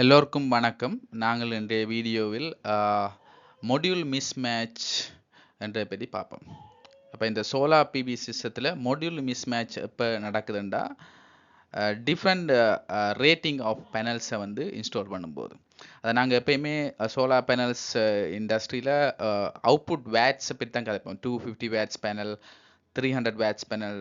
எல்லோருக்கும் வணக்கம். நாங்கள் இன்றைய வீடியோவில் மொடியூல் மிஸ்மேட்ச் என்ற பற்றி பார்ப்போம். அப்போ இந்த சோலார் பிவி சிஸ்டத்தில் மொடியூல் மிஸ்மேட்ச் எப்போ நடக்குதுண்டா? டிஃப்ரெண்ட் ரேட்டிங் ஆஃப் பேனல்ஸை வந்து இன்ஸ்டால் பண்ணும்போது. அதை நாங்கள் எப்பயுமே சோலார் பேனல்ஸ் இண்டஸ்ட்ரியில் அவுட்புட் வேட்ஸை பற்றி தான் கதைப்போம். Two fifty watts panel three hundred watts panel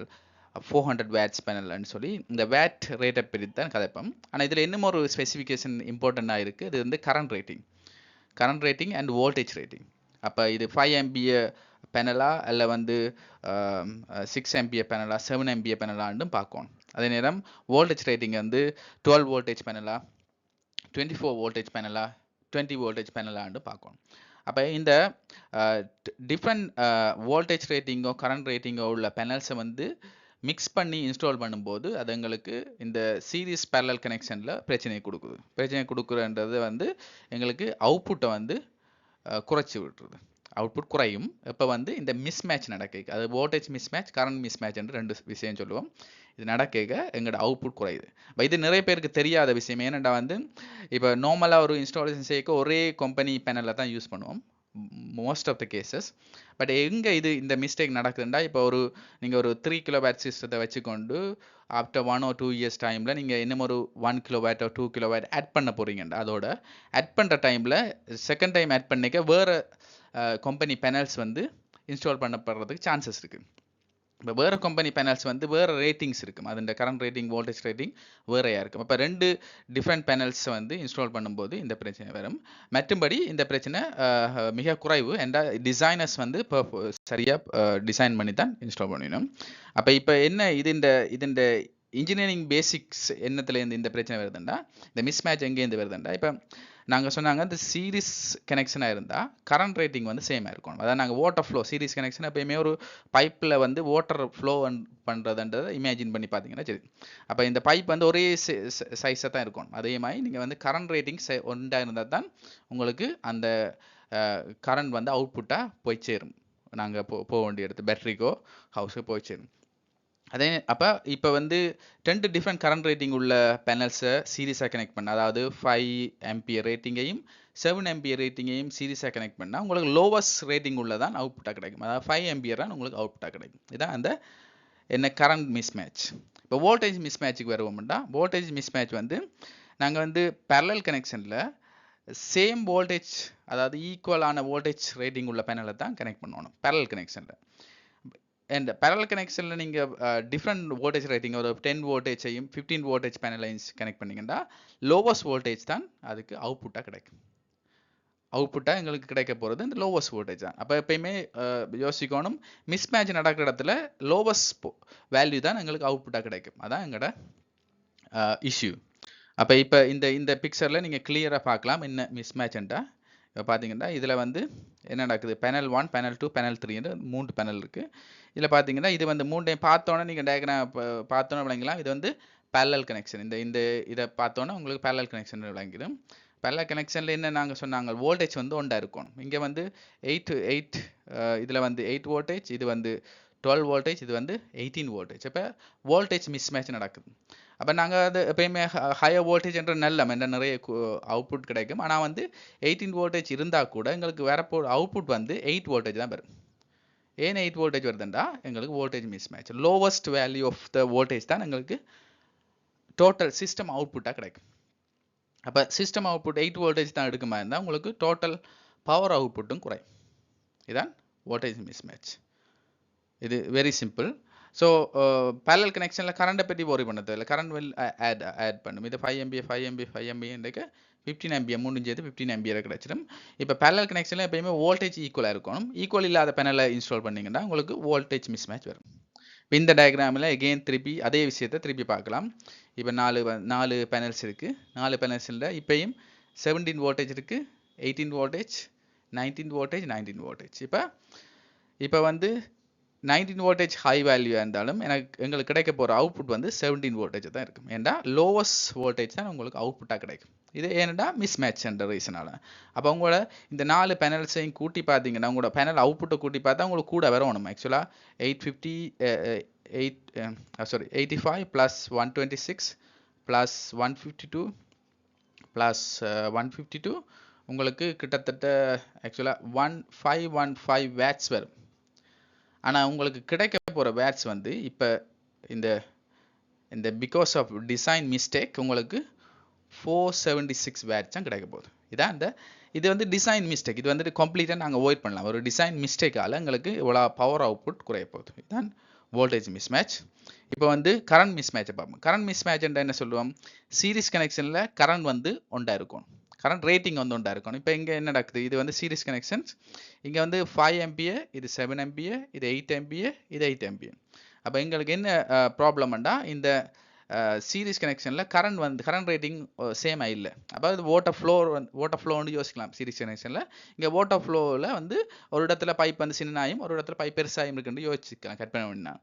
four hundred watts பேனல்னு சொல்லி இந்த வேட் ரேட்டை பிரித்து தான் கதைப்போம். ஆனால் இதில் இன்னும் ஒரு ஸ்பெசிஃபிகேஷன் இம்பார்ட்டண்ட்டாக இருக்குது இது வந்து current rating current rating and voltage rating அப்போ இது ஃபைவ் எம்பிஏ பேனலா இல்லை வந்து சிக்ஸ் எம்பிஏ பேனலா செவன் எம்பிஏ பேனலான்னு பார்க்கணும் அதே நேரம் வோல்டேஜ் ரேட்டிங் வந்து டுவெல் வோல்டேஜ் பேனலா டுவெண்ட்டி ஃபோர் வோல்டேஜ் பேனலா டுவெண்ட்டி வோல்டேஜ் பேனலான்னு பார்க்கணும் அப்போ இந்த டிஃப்ரெண்ட் வோல்டேஜ் ரேட்டிங்கோ கரண்ட் ரேட்டிங்கோ உள்ள பேனல்ஸை வந்து மிக்ஸ் பண்ணி இன்ஸ்டால் பண்ணும்போது அது எங்களுக்கு இந்த சீரீஸ் பேரல் கனெக்ஷனில் பிரச்சனை கொடுக்குது. பிரச்சனை கொடுக்குறன்றது வந்து எங்களுக்கு அவுட்புட்டை வந்து குறைச்சி விட்டுருது. அவுட்புட் குறையும். இப்போ வந்து இந்த மிஸ் மேட்ச் நடக்க அது voltage mismatch current miss மேட்ச்ன்ற ரெண்டு விஷயம் சொல்லுவோம். இது நடக்க எங்களோட அவுட்புட் குறையுது. இப்போ இது நிறைய பேருக்கு தெரியாத விஷயம். ஏன்னாண்டா வந்து இப்போ நார்மலாக ஒரு இன்ஸ்டாலேஷன் செய்ய ஒரே கம்பெனி பேனலில் தான் யூஸ் பண்ணுவோம். Most of the cases but எங்கே இது இந்த மிஸ்டேக் நடக்குதுண்டா? இப்போ ஒரு நீங்கள் ஒரு த்ரீ கிலோ பேட் சிஸ்டத்தை வச்சுக்கொண்டு after one or two years டைமில் நீங்கள் இன்னும் ஒரு one kilowatt two kilowatt add பண்ண போகிறீங்கண்டா அதோட. ஆட் பண்ணுற டைமில் செகண்ட் டைம் ஆட் பண்ணிக்க வேறு கம்பெனி பேனல்ஸ் வந்து இன்ஸ்டால் பண்ணப்படுறதுக்கு சான்சஸ் இருக்குது இப்போ வேறு கம்பெனி பேனல்ஸ் வந்து வேறு ரேட்டிங்ஸ் இருக்கும் அது இந்த கரண்ட் ரேட்டிங் வோல்டேஜ் ரேட்டிங் வேறையாக இருக்கும் இப்போ ரெண்டு டிஃப்ரெண்ட் பேனல்ஸ் வந்து இன்ஸ்டால் பண்ணும்போது இந்த பிரச்சனை வரும். மற்றும்படி இந்த பிரச்சனை மிக குறைவு. என்ற டிசைனர்ஸ் uh, வந்து இப்போ சரியாக டிசைன் பண்ணி தான் இன்ஸ்டால் பண்ணிடணும் அப்போ இப்போ என்ன இது இந்த இது இந்த இன்ஜினியரிங் பேசிக்ஸ் என்னத்துலேருந்து இந்த பிரச்சனை வருதுண்டா? இந்த மிஸ் மேட்ச் எங்கேருந்து வருதுண்டா? இப்போ நாங்கள் சொன்னாங்க இந்த சீரிஸ் கனெக்ஷனாக இருந்தால் கரண்ட் ரேட்டிங் வந்து சேமாக இருக்கணும். அதாவது நாங்கள் வாட்டர் ஃப்ளோ சீரிஸ் கனெக்ஷன் எப்பயுமே ஒரு பைப்பில் வந்து வாட்டர் ஃப்ளோ பண்ணுறதுன்றதை இமேஜின் பண்ணி பார்த்தீங்கன்னா சரி. அப்போ இந்த பைப் வந்து ஒரே சைஸாக தான் இருக்கும் அதே மாதிரி நீங்கள் வந்து கரண்ட் ரேட்டிங் ஒன்றாக இருந்தால் தான் உங்களுக்கு அந்த கரண்ட் வந்து அவுட்புட்டாக போய் சேரும். நாங்கள் போ போக வேண்டிய இடத்து பேட்டரிக்கோ ஹவுஸுக்கு போய் சேரும். அதே அப்போ இப்போ வந்து ரெண்டு டிஃப்ரெண்ட் கரண்ட் ரேட்டிங் உள்ள பேனல்ஸை சீரியஸாக கனெக்ட் பண்ண. அதாவது ஃபைவ் எம்பியர் ரேட்டிங்கையும் செவன் எம்பிஏ ரேட்டிங்கையும் சீரியஸாக கனெக்ட் பண்ணால் உங்களுக்கு லோவஸ்ட் ரேட்டிங் உள்ளதான் அவுட்புட்டாக கிடைக்கும். அதாவது ஃபைவ் எம்பியர் தான் உங்களுக்கு அவுட்புட்டாக கிடைக்கும். இதான் அந்த என்ன கரண்ட் மிஸ் மேட்ச் இப்போ வோல்டேஜ் மிஸ் மேட்ச்சுக்கு வருவோம்னா வோல்டேஜ் மிஸ் மேட்ச் வந்து நாங்கள் வந்து பேரலல் கனெக்ஷனில் சேம் வோல்டேஜ் அதாவது ஈக்குவலான வோல்டேஜ் ரேட்டிங் உள்ள பேனலை தான் கனெக்ட் பண்ணணும் பேரல் கனெக்ஷனில் அண்ட் பேரல் கனெக்ஷனில் நீங்கள் டிஃப்ரெண்ட் வோல்டேஜ் ரைட்டிங் ஒரு டென் வோல்டேஜையும் ஃபிஃப்டீன் வோல்டேஜ் லைன்ஸ் கனெக்ட் பண்ணிங்கன்னா லோவஸ்ட் வோல்டேஜ் தான் அதுக்கு அவுட்புட்டாக கிடைக்கும். அவுட்புட்டாக எங்களுக்கு கிடைக்க போகிறது இந்த லோவஸ்ட் வோல்டேஜ் தான். அப்போ எப்பயுமே யோசிக்கணும். மிஸ் மேட்ச் நடக்கிற இடத்துல லோவஸ்ட் வேல்யூ தான் எங்களுக்கு அவுட்புட்டாக கிடைக்கும். அதான் எங்களோட இஷ்யூ அப்போ இப்போ இந்த இந்த பிக்சரில் நீங்கள் கிளியராக பார்க்கலாம் என்ன மிஸ்மேட்ச்ன்ட்டா பார்த்தீங்கன்னா இதில் வந்து என்ன நடக்குது? Panel one panel two panel த்ரீன்னு மூன்று பேனல் இருக்குது இதில் பார்த்தீங்கன்னா இது வந்து மூன்றையும் பார்த்தோன்னே நீங்கள் டயக்ராம் பார்த்தோன்னே விளங்கலாம். இது வந்து பேரலல் கனெக்ஷன் இந்த இந்த இதை பார்த்தோன்னே உங்களுக்கு பேரலல் கனெக்ஷன் விளங்கிடும். பேரலல் கனெக்ஷனில் என்ன நாங்கள் சொன்னாங்க? வோல்டேஜ் வந்து ஒன்றா இருக்கணும் இங்கே வந்து எயிட் எயிட் இதில் வந்து எயிட் வோல்டேஜ் இது வந்து டுவெல் வோல்டேஜ் இது வந்து எயிட்டீன் வோல்டேஜ் இப்போ வோல்டேஜ் மிஸ் மேட்ச் நடக்குது. அப்போ நாங்கள் அது எப்பயுமே ஹையர் வோல்டேஜ் என்ற நல்ல என்ன நிறைய அவுட்புட் கிடைக்கும். ஆனால் வந்து எயிட்டீன் வோல்டேஜ் இருந்தால் கூட எங்களுக்கு வரப்போ அவுட்புட் வந்து எயிட் வோல்டேஜ் தான் வரும். ஏன் எயிட் வோல்டேஜ் வருதுண்டா? எங்களுக்கு voltage mismatch lowest value of the voltage தான் எங்களுக்கு டோட்டல் சிஸ்டம் அவுட்புட்டாக கிடைக்கும். அப்போ சிஸ்டம் அவுட்புட் எயிட் வோல்டேஜ் தான் எடுக்க மாதிரி இருந்தால் உங்களுக்கு டோட்டல் பவர் அவுட்புட்டும் குறையும். இதான் வோல்டேஜ் மிஸ் மேட்ச் இது வெரி சிம்பிள் ஸோ பேரல் கனெக்ஷனில் கரண்ட்டை பற்றி ஓரி பண்ண தேவையில்ல கரண்ட் வில் ஆட் ஆட் பண்ணும். இது five amp five amp five எம்பின்றக்கு fifteen amp முடிஞ்சது ஃபிஃப்டின் எம்பியில் கிடச்சிடும். இப்போ பேரல் கனெக்ஷனில் எப்பயுமே வோல்டேஜ் ஈக்குவலாக இருக்கணும். ஈக்குவல் இல்லாத பேனலை இன்ஸ்டால் பண்ணிங்கன்னா உங்களுக்கு வோல்டேஜ் மிஸ் மேட்ச் வரும். இப்போ இந்த டயக்ராமில் எகெயின் திருப்பி அதே விஷயத்தை திருப்பி பார்க்கலாம். இப்போ நாலு நாலு பேனல்ஸ் இருக்குது நாலு பேனல்ஸில் இப்போயும் செவன்டீன் வோல்டேஜ் இருக்குது eighteen voltage nineteen voltage nineteen voltage இப்போ இப்போ வந்து நைன்டீன் வோல்டேஜ் ஹை வேல்யூவாக இருந்தாலும் எனக்கு எங்களுக்கு கிடைக்க போகிற அவுட்புட் வந்து செவன்டீன் வோல்டேஜ் தான் இருக்கும். ஏன்டா? லோவஸ்ட் வோல்டேஜ் தான் உங்களுக்கு அவுட்புட்டாக கிடைக்கும். இது ஏன்டா மிஸ் மேட்ச்ன்ற ரீசனால் அப்போ உங்களோட இந்த நாலு பேனல்ஸையும் கூட்டி பார்த்தீங்கன்னா உங்களோட பேனல் அவுட்புட்டை கூட்டி பார்த்தா உங்களுக்கு கூட வரணும் ஆக்சுவலாக eight fifty eight sorry eighty five plus one twenty six plus one fifty two plus one fifty two உங்களுக்கு கிட்டத்தட்ட ஆக்சுவலாக one five one five watts வரும். ஆனால் உங்களுக்கு கிடைக்க போகிற பேட்ச் வந்து இப்போ இந்த இந்த பிகாஸ் ஆஃப் டிசைன் மிஸ்டேக் உங்களுக்கு ஃபோர் செவன்டி சிக்ஸ் பேட்ச் தான் கிடைக்க போகுது. இதான் இந்த இது வந்து டிசைன் மிஸ்டேக் இது வந்துட்டு கம்ப்ளீட்டாக நாங்கள் அவாய்ட் பண்ணலாம். ஒரு டிசைன் மிஸ்டேக்கால் எங்களுக்கு இவ்வளோ பவர் அவுட்புட் குறைய போகுது. இதுதான் வோல்டேஜ் மிஸ் மேட்ச் இப்போ வந்து கரண்ட் மிஸ்மேட்சை பார்ப்போம். கரண்ட் மிஸ்மேட்ச்ன்ற என்ன சொல்லுவோம்? சீரிஸ் கனெக்ஷனில் கரண்ட் வந்து ஒன்றா இருக்கும். கரண்ட் ரேட்டிங் வந்து உண்டா இருக்கணும். இப்போ இங்கே என்ன நடக்குது இது வந்து சீரிஸ் கனெக்ஷன்ஸ் இங்கே வந்து ஃபைவ் எம்பிஏ இது செவன் எம்பிஏ இது எயிட் எம்பிஏ இது எயிட் எம்பிஏ அப்போ எங்களுக்கு என்ன ப்ராப்ளம்ண்டா இந்த சீரிஸ் கனெக்ஷனில் கரண்ட் வந்து கரண்ட் ரேட்டிங் சேமாக இல்லை. அப்போ அது ஓட்டர் ஃப்ளோ வந்து ஓட்டர் ஃப்ளோன்னு யோசிக்கலாம் சீரிஸ் கனெக்ஷனில் இங்கே ஓட்டர் ஃப்ளோவில் வந்து ஒரு இடத்துல பைப் வந்து சின்னாயும் ஒரு இடத்துல பைப் பெருசாயும் இருக்குன்னு யோசிச்சுக்கலாம் கட் பண்ண வேணா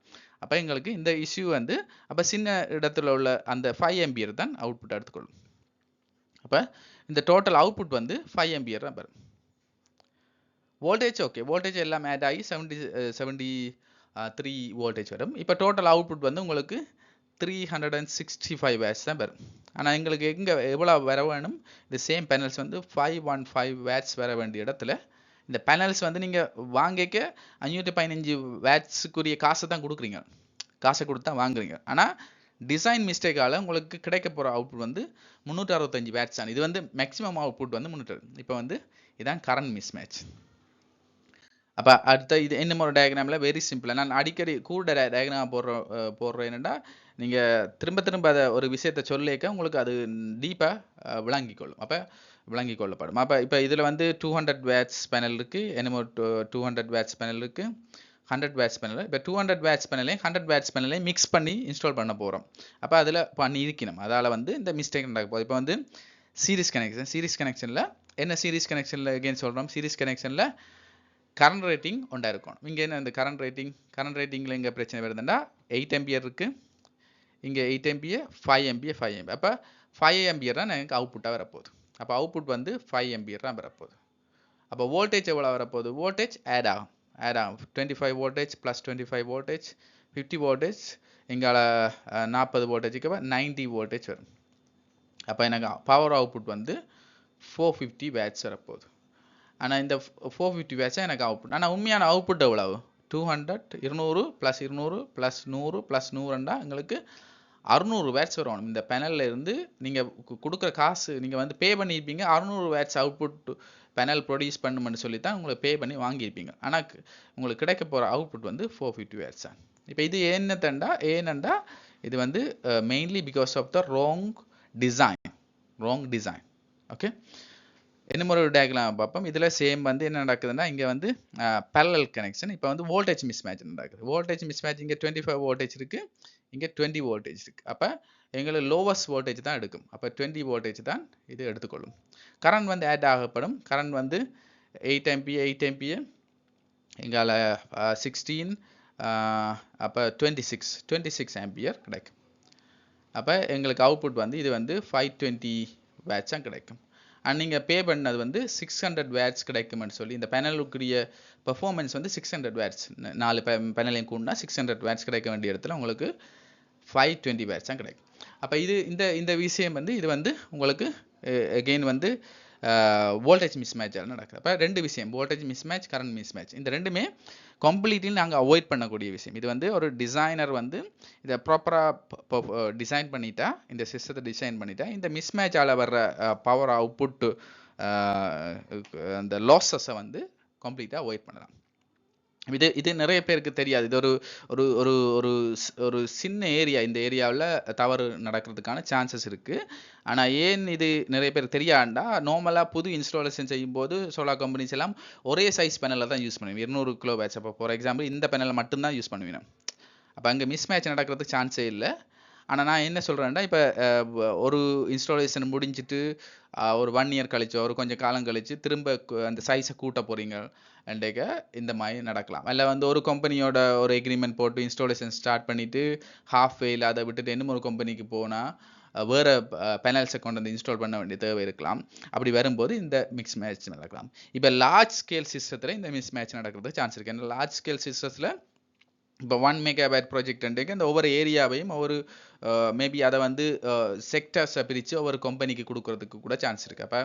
அப்போ எங்களுக்கு இந்த இஷ்யூ வந்து அப்போ சின்ன இடத்துல உள்ள அந்த ஃபைவ் எம்பியர் தான் அவுட்புட் எடுத்துக்கொள்ளும். அப்போ இந்த டோட்டல் அவுட்புட் வந்து ஃபைவ் எம்பியர் தான் வரும் வோல்டேஜ் ஓகே வோல்டேஜ் எல்லாம் ஆட் ஆகி செவன்டி செவன்டி த்ரீ வோல்டேஜ் வரும். இப்போ டோட்டல் அவுட்புட் வந்து உங்களுக்கு three hundred and sixty five watts தான் வரும் ஆனால் எங்களுக்கு எங்கே எவ்வளோ வர வேணும்? இந்த சேம் பேனல்ஸ் வந்து ஃபைவ் ஒன் ஃபைவ் வேட்ஸ் வர வேண்டிய இடத்துல இந்த பேனல்ஸ் வந்து நீங்கள் வாங்கிக்க அஞ்சூற்றி பதினஞ்சு வேட்ஸுக்குரிய காசை தான் கொடுக்குறீங்க. காசை கொடுத்து தான் வாங்குறீங்க. ஆனால் டிசைன் மிஸ்டேக்கால் உங்களுக்கு கிடைக்க போகிற அவுட்புட் வந்து முந்நூற்றி அறுபத்தஞ்சு வேட்ஸ் தான். இது வந்து மேக்ஸிமம் அவுட்புட் வந்து முந்நூற்றி இப்போ வந்து இதான் கரண்ட் மிஸ் மேட்ச் அப்போ அடுத்த இது என்ன ஒரு டயக்ராமில் வெரி சிம்பிளாக நான் அடிக்கடி கூட டயக்ராம் போடுற போடுற என்னென்னா நீங்கள் திரும்ப திரும்ப அதை ஒரு விஷயத்தை சொல்லிக்க உங்களுக்கு அது டீப்பாக விளங்கி கொள்ளும். அப்போ விளங்கி கொள்ளப்படும். அப்போ இப்போ இதில் வந்து டூ ஹண்ட்ரட் வேட்ஸ் பேனல் இருக்குது என்னமோ two two hundred watts panel இருக்குது ஹண்ட்ரட் வேட்ஸ் பேனல் இப்போ டூ ஹண்ட்ரட் வேட்ஸ் பேனலையும் ஹண்ட்ரட் வேட்ஸ் பேனலையும் மிக்ஸ் பண்ணி இன்ஸ்டால் பண்ண போகிறோம் அப்போ அதில் பண்ணி இருக்கணும். அதால் வந்து இந்த மிஸ்டேக் நடக்க போகுது. இப்போ வந்து சீரிஸ் கனெக்ஷன் சீரிஸ் கனெக்ஷனில் என்ன சீரிஸ் கனெக்ஷனில் எகெயின் சொல்கிறோம் சீரிஸ் கனெக்ஷனில் கரண்ட் ரேட்டிங் ஒன்றா இருக்கும். இங்கே என்ன இந்த கரண்ட் ரேட்டிங் கரண்ட் ரேட்டிங்கில் எங்கே பிரச்சனை வருதுன்னா எயிட் எம்பியர் இருக்குது இங்கே eight amp five amp five amp அப்போ ஃபைவ் எம்பியர் தான் எனக்கு அவுட்புட்டாக வரப்போகுது. அப்போ அவுட்புட் வந்து ஃபைவ் எம்பியர் தான் வரப்போகுது. அப்போ வோல்டேஜ் எவ்வளோ வரப்போகுது? வோல்டேஜ் ஆட் ஆகும். Add twenty five voltage plus twenty five voltage fifty voltage இங்கால நாற்பது வோல்டேஜுக்கு நைன்ட்டி வோல்டேஜ் வரும். அப்போ எனக்கு பவர் அவுட்புட் வந்து ஃபோர் ஃபிஃப்டி வேட்ஸ் வரப்போகுது. ஆனால் இந்த ஃபோர் ஃபிஃப்டி வேட்ஸாக எனக்கு அவுட்புட் ஆனால் உண்மையான அவுட்புட் எவ்வளவு? டூ ஹண்ட்ரட் இருநூறு ப்ளஸ் இருநூறு ப்ளஸ் நூறு ப்ளஸ் நூறுண்டா எங்களுக்கு அறுநூறு வேட்ஸ் வரும் இந்த பேனலில் இருந்து நீங்கள் கொடுக்குற காசு நீங்கள் வந்து பே பண்ணியிருப்பீங்க அறுநூறு வேட்ஸ் அவுட்புட் பேனல் ப்ரொடியூஸ் பண்ணுமென்னு சொல்லி தான் உங்களை பே பண்ணி வாங்கியிருப்பீங்க. ஆனால் உங்களுக்கு கிடைக்க போகிற அவுட்புட் வந்து ஃபோர் ஃபிஃப்டி வேட்ஸ் தான். இப்போ இது என்னத்தண்டா? ஏனண்டா இது வந்து mainly because of the wrong design wrong design okay என்ன ஒரு டயக்ராம் பார்ப்போம். இதில் சேம் வந்து என்ன நடக்குதுன்னா இங்கே வந்து பேரல் கனெக்ஷன் இப்போ வந்து வோல்டேஜ் மிஸ் மேட்ச் நடக்குது. வோல்டேஜ் மிஸ் மேட்ச் இங்கே டுவெண்ட்டி ஃபைவ் வோல்டேஜ் இருக்குது இங்கே டுவெண்ட்டி வோல்டேஜ் இருக்குது அப்போ எங்களுக்கு லோவஸ்ட் வோல்டேஜ் தான் எடுக்கும். அப்போ டுவெண்ட்டி வோல்டேஜ் தான் இது எடுத்துக்கொள்ளும். கரண்ட் வந்து ஆட் ஆகப்படும். கரண்ட் வந்து எயிட் எம்பி எயிட் எம்பிஏ எங்களால் சிக்ஸ்டீன் அப்போ twenty six twenty six ampere கிடைக்கும். அப்போ எங்களுக்கு அவுட்புட் வந்து இது வந்து ஃபைவ் டுவெண்ட்டி வேட்ஸாக கிடைக்கும். அண்ட் நீங்கள் பே பண்ணது வந்து சிக்ஸ் ஹண்ட்ரட் வேட்ஸ் கிடைக்கும்னு சொல்லி இந்த பேனலுக்குரிய பெர்ஃபார்மன்ஸ் வந்து சிக்ஸ் ஹண்ட்ரட் வேட்ஸ் நாலு பேனலையும் கூடனா சிக்ஸ் ஹண்ட்ரட் வேட்ஸ் கிடைக்க வேண்டிய இடத்துல உங்களுக்கு ஃபைவ் டுவெண்ட்டி வேட்ஸ் தான் கிடைக்கும். அப்போ இது இந்த இந்த விஷயம் வந்து இது வந்து உங்களுக்கு எகெயின் வந்து வோல்டேஜ் மிஸ் மேட்சால் நடக்குது. அப்போ ரெண்டு விஷயம் voltage mismatch current mismatch இந்த ரெண்டுமே கம்ப்ளீட்லி நாங்கள் அவாய்ட் பண்ணக்கூடிய விஷயம். இது வந்து ஒரு டிசைனர் வந்து இதை ப்ராப்பராக டிசைன் பண்ணிட்டா இந்த சிஸ்டத்தை டிசைன் பண்ணிட்டா இந்த மிஸ் மேட்சால் வர்ற பவர் அவுட்புட்டு அந்த லாஸஸை வந்து கம்ப்ளீட்டாக அவாய்ட் பண்ணலாம். இது இது நிறைய பேருக்கு தெரியாது. இது ஒரு ஒரு ஒரு ஒரு ஒரு சின்ன ஏரியா. இந்த ஏரியாவில் தவறு நடக்கிறதுக்கான சான்சஸ் இருக்குது ஆனால் ஏன் இது நிறைய பேர் தெரியாண்டா நார்மலாக புது இன்ஸ்டாலேஷன் செய்யும்போது சோலார் கம்பெனிஸ் எல்லாம் ஒரே சைஸ் பேனலில் தான் யூஸ் பண்ணுவேன். இருநூறு கிலோ பேட்ச் அப்போ ஃபார் எக்ஸாம்பிள் இந்த பேனலில் மட்டும்தான் யூஸ் பண்ணுவேன் அப்போ அங்கே மிஸ் மேட்ச் நடக்கிறதுக்கு சான்ஸே இல்லை. ஆனால் நான் என்ன சொல்கிறேன்னா இப்போ ஒரு இன்ஸ்டாலேஷன் முடிஞ்சிட்டு ஒரு ஒன் இயர் கழிச்சோ ஒரு கொஞ்சம் காலம் கழிச்சு திரும்ப அந்த சைஸை கூட்ட போகிறீங்க அண்டேக்க இந்த மாதிரி நடக்கலாம். இல்லை வந்து ஒரு கம்பெனியோட ஒரு எக்ரிமெண்ட் போட்டு இன்ஸ்டாலேஷன் ஸ்டார்ட் பண்ணிவிட்டு ஹாஃப் வேயில் அதை விட்டுட்டு இன்னும் ஒரு கம்பெனிக்கு போனால் வேறு பெனல்ஸை கொண்டு வந்து இன்ஸ்டால் பண்ண வேண்டிய தேவை இருக்கலாம். அப்படி வரும்போது இந்த மிக்ஸ் மேட்ச் நடக்கலாம். இப்போ லார்ஜ் ஸ்கேல் சிஸ்டத்தில் இந்த மிஸ் மேட்ச் நடக்கிறதுக்கு சான்ஸ் இருக்குது ஏன்னா லார்ஜ் ஸ்கேல் சிஸ்டத்தில் இப்போ ஒன் மெகாபைட் ப்ராஜெக்ட் அந்த ஒவ்வொரு ஏரியாவையும் ஒவ்வொரு மேபி அதை வந்து செக்டர்ஸை பிரித்து ஒவ்வொரு கம்பெனிக்கு கொடுக்கறதுக்கு கூட சான்ஸ் இருக்குது அப்போ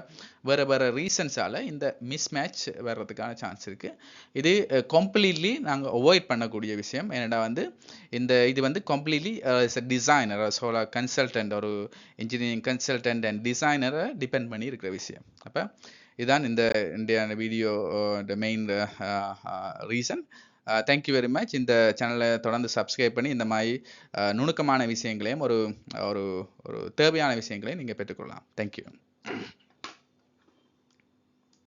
வேறு வேறு ரீசன்ஸால் இந்த மிஸ் மேட்ச் வர்றதுக்கான சான்ஸ் இருக்குது இது கம்ப்ளீட்லி நாங்கள் அவாய்ட் பண்ணக்கூடிய விஷயம். ஏன்னா வந்து இந்த இது வந்து completely is a designer solar consultant ஒரு இன்ஜினியரிங் கன்சல்டன்ட் அண்ட் டிசைனரை டிபெண்ட் பண்ணி இருக்கிற விஷயம். அப்போ இதுதான் இந்த இந்த video main reason thank you very much இந்த சேனலை தொடர்ந்து சப்ஸ்கிரைப் பண்ணி இந்த மாதிரி நுணுக்கமான விஷயங்களையும் ஒரு ஒரு ஒரு தேவையான விஷயங்களையும் நீங்கள் பெற்றுக்கொள்ளலாம். தேங்க்யூ